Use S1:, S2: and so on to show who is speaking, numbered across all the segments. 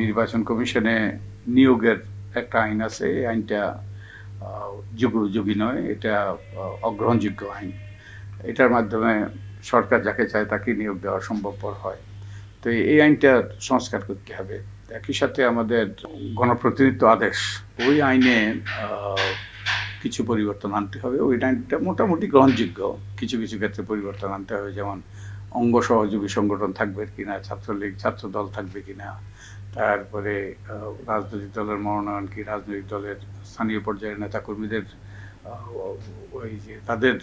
S1: নির্বাচন কমিশনে নিয়োগের একটা আইন আছে, এই আইনটা যুগোপযোগী নয়, এটা অগ্রহণযোগ্য আইন। এটার মাধ্যমে সরকার যাকে চায় তাকে নিয়োগ দেওয়া সম্ভবপর হয়। তো এই আইনটা সংস্কার করতে হবে। একই সাথে আমাদের গণপ্রতিনিধিত্ব আদেশ, ওই আইনে কিছু পরিবর্তন আনতে হবে। ওই আইনটা মোটামুটি গ্রহণযোগ্য। কিছু কিছু ক্ষেত্রে পরিবর্তন আনতে হবে, যেমন অঙ্গ সহযোগী সংগঠন থাকবে কিনা, ছাত্রলীগ, ছাত্রদল থাকবে কিনা, তারপরে রাজনৈতিক দলের মনোনয়ন কি, রাজনৈতিক দলের স্থানীয় পর্যায়ের নেতাকর্মীদের ওই যে তাদের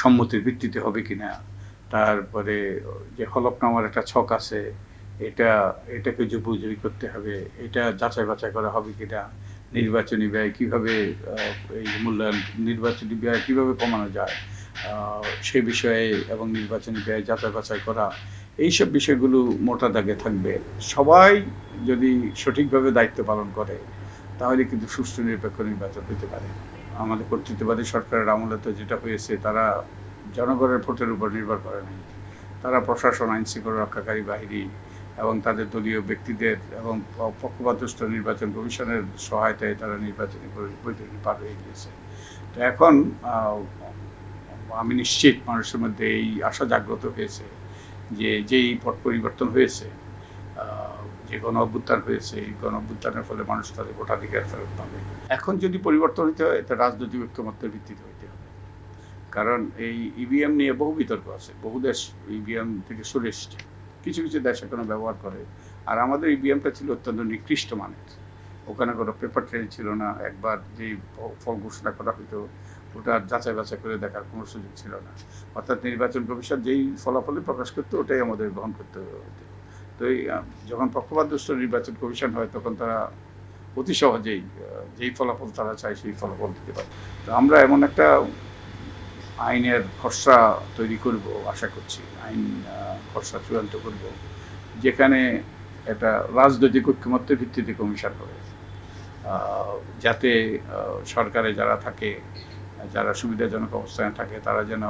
S1: সম্মতির ভিত্তিতে হবে কিনা, তারপরে যে হলফনামার একটা ছক আছে, এটা, এটাকে যে উপযোগী করতে হবে, এটা যাচাই বাছাই করা হবে কিনা, নির্বাচনী ব্যয় কীভাবে এই মূল্যায়ন, নির্বাচনী ব্যয় কীভাবে কমানো যায় সেই বিষয়ে এবং নির্বাচনী ব্যয় যাচাই বাছাই করা, এইসব বিষয়গুলো মোটা দাগে থাকবে। সবাই যদি সঠিকভাবে দায়িত্ব পালন করে, তাহলে কিন্তু সুষ্ঠু নিরপেক্ষ নির্বাচন হতে পারে। আমাদের কর্তৃত্ববাদী সরকারের আমলে তো যেটা হয়েছে, তারা জনগণের ভোটের উপর নির্ভর করে নাই। তারা প্রশাসন, আইন শৃঙ্খলা রক্ষাকারী বাহিনী এবং তাদের দলীয় ব্যক্তিদের এবং প- পক্ষপাতদুষ্ট নির্বাচন কমিশনের সহায়তায় তারা নির্বাচনী পার হয়ে গিয়েছে। তো এখন আমি নিশ্চিত মানুষের মধ্যে এই আশা জাগ্রত হয়েছে যে যেই পট পরিবর্তন হয়েছে যে গণ অভ্যুত্থান হয়েছে, এই গণ অভ্যুত্থানের ফলে মানুষ তাদের ভোটাধিকার ফেরত পাবে। এখন যদি পরিবর্তন হতে হয় এটা রাজনৈতিক ঐক্যমত্যের ভিত্তিতে হইতে হবে। কারণ এই ইভিএম নিয়ে বহু বিতর্ক আছে। বহু দেশ ইভিএম থেকে সরে এসছে। কিছু কিছু দেশ এখনও ব্যবহার করে। আর আমাদের ইভিএমটা ছিল অত্যন্ত নিকৃষ্ট মানের। ওখানে কোনো পেপার ট্রেন ছিল না। একবার ফ- ফল ঘোষণা করা হতো ওটা যাচাই বাছাই করে দেখার কোনো সুযোগ ছিল না। অর্থাৎ নির্বাচন কমিশন যেই ফলাফলই প্রকাশ করতো, ওটাই আমাদের গ্রহণ করতে হতো। তো যখন পক্ষপাতদুষ্ট নির্বাচন কমিশন হয়, তখন তারা অতি সহজেই যেই ফলাফল তারা চায় সেই ফলাফল দিতে পারে। তো আমরা এমন একটা আইনের খসড়া তৈরি করব, আশা করছি। আইন খসড়া চূড়ান্ত করব, যেখানে এটা রাজনৈতিক ঐক্যমত্যের ভিত্তিতে কমিশন হবে। যাতে সরকারে যারা থাকে যারা সুবিধাজনক অবস্থানে থাকে, তারা যেন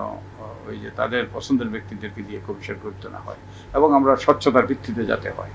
S1: ওই যে তাদের পছন্দের ব্যক্তিদেরকে দিয়ে কমিশন গুরুত্ব না হয় এবং আমরা স্বচ্ছতার ভিত্তিতে যাতে হয়।